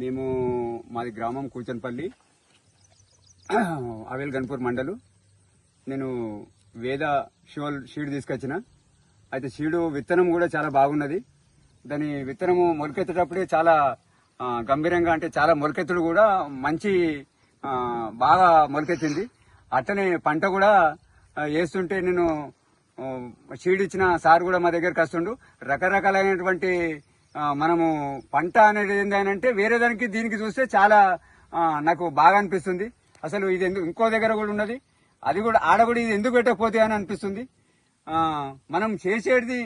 మేము మాది గ్రామం కూచన్పల్లి అవేల్ గన్పూర్ మండలు. నేను వేద షోల్ షీడ్ తీసుకొచ్చిన. అయితే షీడు విత్తనం కూడా చాలా బాగున్నది. దాని విత్తనము మొలకెత్తేటప్పుడే చాలా గంభీరంగా అంటే చాలా మొలకెత్తుడు కూడా మంచి బాగా మొలకెత్తింది. అట్టనే పంట కూడా వేస్తుంటే నేను షీడ్ ఇచ్చిన సార్ కూడా మా దగ్గరకు వస్తుండు. రకరకాలైనటువంటి మనము పంట అనేది ఏంటంటే వేరే దానికి దీనికి చూస్తే చాలా నాకు బాగా అనిపిస్తుంది. అసలు ఇది ఎందుకు ఇంకో దగ్గర కూడా ఉన్నది. అది కూడా ఆడ కూడా ఇది ఎందుకు పెట్టకపోతే అని అనిపిస్తుంది. మనం చేసేది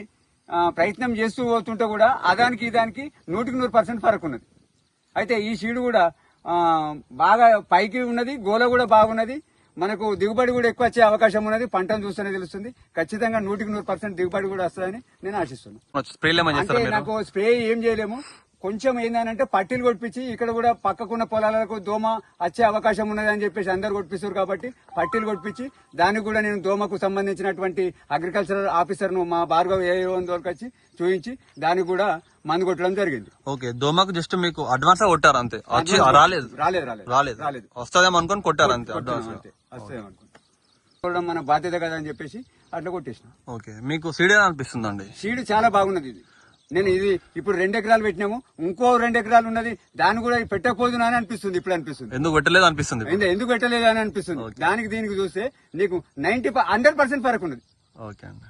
ప్రయత్నం చేస్తూ పోతుంటే కూడా అదానికి ఇదానికి నూటికి నూరు పర్సెంట్ ఫరక్ ఉన్నది. అయితే ఈ షీడ్ కూడా బాగా పైకి ఉన్నది గోల కూడా బాగున్నది. మనకు దిగుబడి కూడా ఎక్కువ వచ్చే అవకాశం ఉన్నది. పంటను చూస్తేనే తెలుస్తుంది. ఖచ్చితంగా నూటికి నూరు పర్సెంట్ దిగుబడి కూడా వస్తుందని నేను ఆశిస్తున్నాను. నాకు స్ప్రే ఏం చేయలేము. కొంచెం ఏంటంటే పట్టీలు కొట్టించి ఇక్కడ కూడా పక్కకున్న పొలాలకు దోమ వచ్చే అవకాశం ఉన్నది అని చెప్పేసి అందరు కొట్టిస్తారు కాబట్టి పట్టీలు కొట్టించి దానికి కూడా నేను దోమకు సంబంధించినటువంటి అగ్రికల్చరల్ ఆఫీసర్ను మా భార్గవ్ ఏఓ చూపించి దానికి కూడా మందు కొట్టడం జరిగింది. ఓకే దోమకు జస్ట్ మీకు అడ్వాన్స్ కొట్టారు అంతే. రాలేదు. రాలేదు రాలేదు. రాలేదు. రాలేదు. వస్తుందేమో అనుకొని కొట్టారు అంతే అడ్వాన్స్ కొట్టడం మన బాధ్యత కదా అని చెప్పేసి అట్లా కొట్టేసిన. ఓకే మీకు సీడ్ అనిపిస్తుందండి? సీడ్ చాలా బాగున్నది ఇది. నేను ఇది ఇప్పుడు రెండు ఎకరాలు పెట్టినాము ఇంకో రెండు ఎకరాలు ఉన్నది దాన్ని కూడా పెట్టకపోదు అని అనిపిస్తుంది ఇప్పుడు అనిపిస్తుంది. ఎందుకు పెట్టలేదు అనిపిస్తుంది ఎందుకు పెట్టలేదు అని అనిపిస్తుంది. దానికి దీనికి చూస్తే నీకు నైన్టీ హండ్రెడ్ పర్సెంట్ ఫరక్ ఉన్నది. ఓకే అండి.